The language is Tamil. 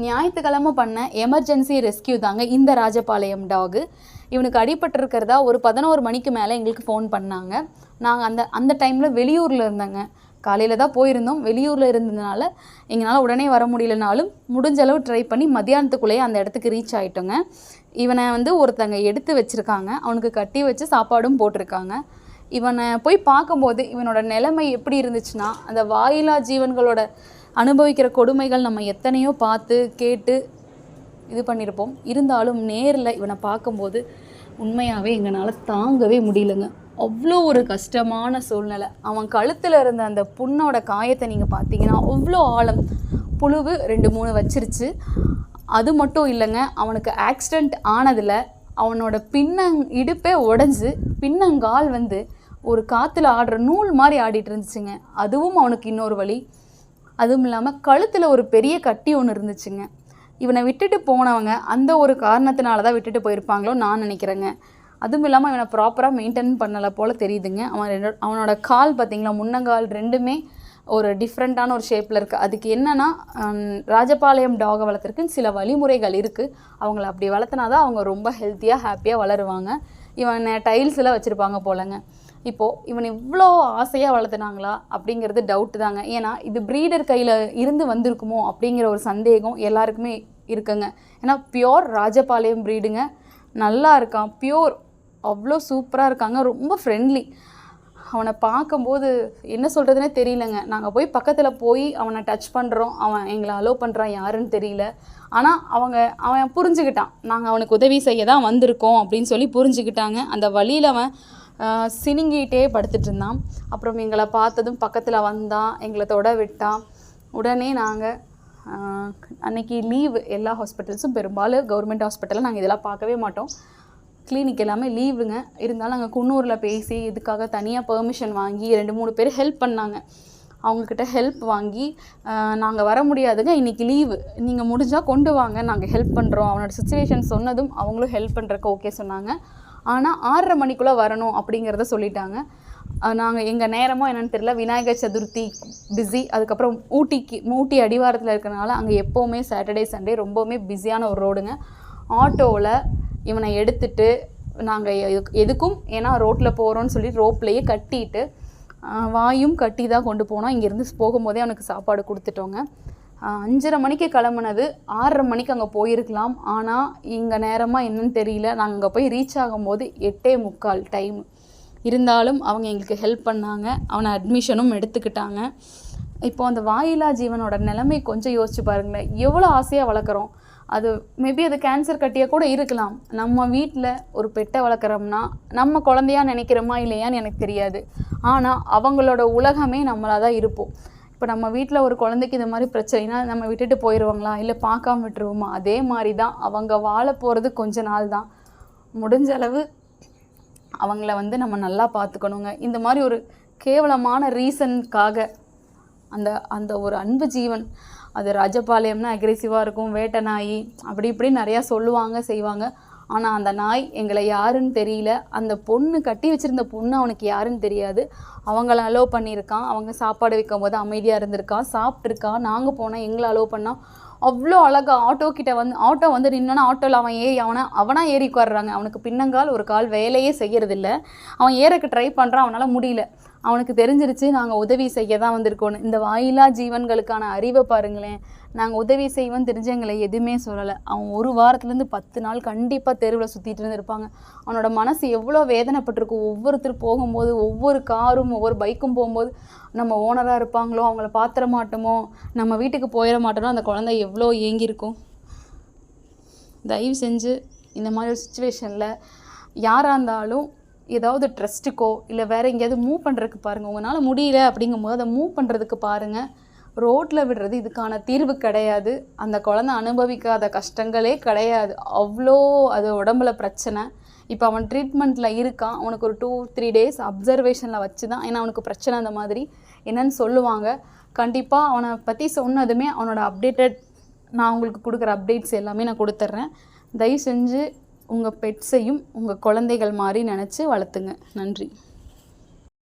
ஞாயிற்றுக்கிழமை பண்ண எமர்ஜென்சி ரெஸ்கியூ தாங்க இந்த ராஜபாளையம் டாகு இவனுக்கு அடிபட்டிருக்கிறதா ஒரு பதினோரு மணிக்கு மேலே எங்களுக்கு ஃபோன் பண்ணாங்க. நாங்கள் அந்த அந்த டைமில் வெளியூரில் இருந்தேங்க. காலையில் தான் போயிருந்தோம். வெளியூரில் இருந்ததுனால எங்களால் உடனே வர முடியலனாலும் முடிஞ்ச அளவு ட்ரை பண்ணி மத்தியானத்துக்குள்ளேயே அந்த இடத்துக்கு ரீச் ஆகிட்டோங்க இவனை வந்து ஒருத்தங்க எடுத்து வச்சுருக்காங்க. அவனுக்கு கட்டி வச்சு சாப்பாடும் போட்டிருக்காங்க. இவனை போய் பார்க்கும்போது இவனோட நிலைமை எப்படி இருந்துச்சுன்னா அந்த வாயிலா ஜீவன்களோட அனுபவிக்கிற கொடுமைகள் நம்ம எத்தனையோ பார்த்து கேட்டு இது பண்ணியிருப்போம். இருந்தாலும் நேரில் இவனை பார்க்கும்போது உண்மையாகவே எங்களால் தாங்கவே முடியலங்க. அவ்வளோ ஒரு கஷ்டமான சூழ்நிலை. அவன் கழுத்தில் இருந்த அந்த புண்ணோட காயத்தை நீங்கள் பார்த்தீங்கன்னா அவ்வளோ ஆழம் புழுவு ரெண்டு மூணு வச்சிருச்சு. அது மட்டும் இல்லைங்க அவனுக்கு ஆக்சிடெண்ட் ஆனதில் அவனோட பின்னங் இடுப்பே உடஞ்சி பின்னங்கால் வந்து ஒரு காற்றுல ஆடுற நூல் மாதிரி ஆடிட்டு இருந்துச்சுங்க. அதுவும் அவனுக்கு இன்னொரு வழி. அதுவும் இல்லாமல் கழுத்தில் ஒரு பெரிய கட்டி ஒன்று இருந்துச்சுங்க. இவனை விட்டுட்டு போனவங்க அந்த ஒரு காரணத்தினால தான் விட்டுட்டு போயிருப்பாங்களோ நான் நினைக்கிறேங்க. அதுவும் இல்லாமல் இவனை ப்ராப்பராக மெயின்டைன் பண்ணலை போல் தெரியுதுங்க. அவன் ரெண்டு அவனோட கால் பார்த்தீங்களா முன்னங்கால் ரெண்டுமே ஒரு டிஃப்ரெண்ட்டான ஒரு ஷேப்பில் இருக்குது அதுக்கு என்னென்னா ராஜபாளையம் டாகை வளர்த்துறதுக்கு சில வழிமுறைகள் இருக்குது அவங்கள அப்படி வளர்த்துனா தான் அவங்க ரொம்ப ஹெல்த்தியாக ஹாப்பியாக வளருவாங்க. இவனை டைல்ஸில் வச்சுருப்பாங்க போலங்க. இப்போது இவன் இவ்வளோ ஆசையாக வளர்த்துனாங்களா? அப்படிங்கிறது டவுட்டு தாங்க. ஏன்னா இது ப்ரீடர் கையில் இருந்து வந்திருக்குமோ அப்படிங்கிற ஒரு சந்தேகம் எல்லாருக்குமே இருக்குங்க. ஏன்னா பியோர் ராஜபாளையம் ப்ரீடுங்க நல்லா இருக்கான். பியோர் அவ்வளோ சூப்பராக இருக்காங்க. ரொம்ப ஃப்ரெண்ட்லி அவனை பார்க்கும்போது என்ன சொல்கிறதுனே தெரியலங்க. நாங்கள் போய் பக்கத்தில் போய் அவனை டச் பண்ணுறோம் அவன் எங்களை அலோவ் பண்ணுறான் யாருன்னு தெரியல. ஆனால் அவங்க அவன் புரிஞ்சுக்கிட்டான். நாங்கள் அவனுக்கு உதவி செய்ய தான் வந்திருக்கோம் அப்படின்னு சொல்லி புரிஞ்சுக்கிட்டாங்க. அந்த வழியில் அவன் சினிங்கிட்டே படுத்துட்டு இருந்தான். அப்புறம் எங்களை பார்த்ததும் பக்கத்தில் வந்தான் எங்களை தொட விட்டான். உடனே நாங்கள் அன்னைக்கு லீவு எல்லா ஹாஸ்பிட்டல்ஸும் பெரும்பாலும் கவர்மெண்ட் ஹாஸ்பிட்டலில் நாங்கள் இதெல்லாம் பார்க்கவே மாட்டோம். கிளினிக் எல்லாமே லீவுங்க இருந்தாலும் அங்கே குன்னூரில் பேசி இதுக்காக தனியாக பெர்மிஷன் வாங்கி ரெண்டு மூணு பேர் ஹெல்ப் பண்ணாங்க. அவங்கக்கிட்ட ஹெல்ப் வாங்கி நாங்கள் வர முடியாதுங்க இன்றைக்கி லீவு நீங்கள் முடிஞ்சால் கொண்டு வாங்க நாங்கள் ஹெல்ப் பண்ணுறோம் அவனோட சுச்சுவேஷன் சொன்னதும் அவங்களும் ஹெல்ப் பண்ணுறக்கு ஓகே சொன்னாங்க. ஆனால் ஆறரை மணிக்குள்ளே வரணும் அப்படிங்கிறத சொல்லிட்டாங்க. நாங்கள் எங்கள் நேரமோ என்னென்னு தெரியல. விநாயகர் சதுர்த்தி பிஸி அதுக்கப்புறம் ஊட்டிக்கு ஊட்டி அடிவாரத்தில் இருக்கிறனால அங்கே எப்போவுமே சாட்டர்டே சண்டே ரொம்பவுமே பிஸியான ஒரு ரோடுங்க ஆட்டோவில் இவனை எடுத்துட்டு நாங்கள் எதுக்கும் ஏன்னா ரோட்டில் போகிறோன்னு சொல்லி ரோப்லேயே கட்டிட்டு வாயும் கட்டி தான் கொண்டு போனோம் இங்கேருந்து போகும்போதே அவனுக்கு சாப்பாடு கொடுத்துட்டோங்க. அஞ்சரை மணிக்கு கிளம்புனது. ஆறரை மணிக்கு அங்கே போயிருக்கலாம். ஆனால் இங்கே நேரமாக என்னன்னு தெரியல. நாங்கள் அங்கே போய் ரீச் ஆகும்போது எட்டே முக்கால் டைம் இருந்தாலும் அவங்க எங்களுக்கு ஹெல்ப் பண்ணாங்க. அவனை அட்மிஷனும் எடுத்துக்கிட்டாங்க. இப்போ அந்த வாயிலா ஜீவனோட நிலைமை கொஞ்சம் யோசிச்சு பாருங்களேன். எவ்வளோ ஆசையாக வளர்க்குறோம். அது மேபி அது கேன்சர் கட்டியாக கூட இருக்கலாம். நம்ம வீட்டில் ஒரு பெட்டை வளர்க்குறோம்னா நம்ம குழந்தையாக நினைக்கிறோமா இல்லையான்னு எனக்கு தெரியாது. ஆனால் அவங்களோட உலகமே நம்மளாக தான் இருப்போம். இப்போ நம்ம வீட்டில் ஒரு குழந்தைக்கு இந்த மாதிரி பிரச்சனைனா நம்ம விட்டுட்டு போயிடுவாங்களா இல்லை பார்க்காம விட்டுருவோமா? அதே மாதிரி தான் அவங்க வாழ போகிறது கொஞ்ச நாள் தான். முடிஞ்ச அளவு அவங்கள வந்து நம்ம நல்லா பார்த்துக்கணுங்க. இந்த மாதிரி ஒரு கேவலமான ரீசனுக்காக அந்த அந்த ஒரு அன்பு ஜீவன் அது ராஜபாளையம்னா அக்ரெசிவாக இருக்கும் வேட்டை நாய் அப்படி இப்படி நிறையா சொல்லுவாங்க செய்வாங்க. ஆனால் அந்த நாய் எங்களை யாருன்னு தெரியல. அந்த பொண்ணு கட்டி வச்சிருந்த பொண்ணு அவனுக்கு யாருன்னு தெரியாது. அவங்கள அலோவ் பண்ணியிருக்கான். அவங்க சாப்பாடு வைக்கும் போது அமைதியாக இருந்திருக்கான் சாப்பிட்ருக்கான் நாங்கள் போனால் எங்களை அலோவ் பண்ணால் அவ்வளோ அழகா ஆட்டோ கிட்ட வந்து ஆட்டோ வந்து நின்னோன்னா ஆட்டோவில் அவன் ஏறி அவனை அவனாக ஏறி உட்காடுறாங்க அவனுக்கு பின்னங்கால் ஒரு கால் வேலையே செய்யறதில்ல. அவன் ஏறக்கு ட்ரை பண்ணுறான் அவனால் முடியல. அவனுக்கு தெரிஞ்சிருச்சு நாங்கள் உதவி செய்ய தான் வந்திருக்கோன்னு இந்த வாயிலா ஜீவன்களுக்கான அறிவை பாருங்களேன். நாங்கள் உதவி செய்வோம் தெரிஞ்சவங்களை எதுவுமே சொல்லலை. அவன் ஒரு வாரத்துலேருந்து பத்து நாள் கண்டிப்பாக தெருவில் சுற்றிட்டு இருந்திருப்பாங்க. அவனோட மனசு எவ்வளோ வேதனைப்பட்டிருக்கும் ஒவ்வொருத்தர் போகும்போது ஒவ்வொரு காரும் ஒவ்வொரு பைக்கும் போகும்போது நம்ம ஓனராக இருப்பாங்களோ அவங்கள பாத்திர மாட்டோமோ நம்ம வீட்டுக்கு போயிட மாட்டோமோ அந்த குழந்தை எவ்வளோ ஏங்கியிருக்கும். தயவு செஞ்சு இந்த மாதிரி ஒரு சுச்சுவேஷனில் யாராக இருந்தாலும் ஏதாவது ட்ரஸ்ட்டுக்கோ இல்லை வேறு எங்கேயாவது மூவ் பண்ணுறதுக்கு பாருங்கள் உங்களால் முடியல அப்படிங்கும்போது அதை மூவ் பண்ணுறதுக்கு பாருங்கள் ரோட்டில் விடுறது இதுக்கான தீர்வு கிடையாது. அந்த குழந்தை அனுபவிக்காத கஷ்டங்களே கிடையாது. அவ்வளோ அது உடம்புல பிரச்சனை. இப்போ அவன் ட்ரீட்மெண்ட்டில் இருக்கான். அவனுக்கு ஒரு டூ த்ரீ டேஸ் அப்சர்வேஷனில் வச்சு தான் ஏன்னா அவனுக்கு பிரச்சனை அந்த மாதிரி. என்னன்னு சொல்லுவாங்க. கண்டிப்பாக அவனை பற்றி சொன்னதுமே அவனோட அப்டேட்டட் நான் உங்களுக்கு கொடுக்குற அப்டேட்ஸ் எல்லாமே நான் கொடுத்துட்றேன். தயவு செஞ்சு உங்கள் பெட்ஸையும் உங்கள் குழந்தைகள் மாதிரி நினச்சி வளர்த்துங்க. நன்றி.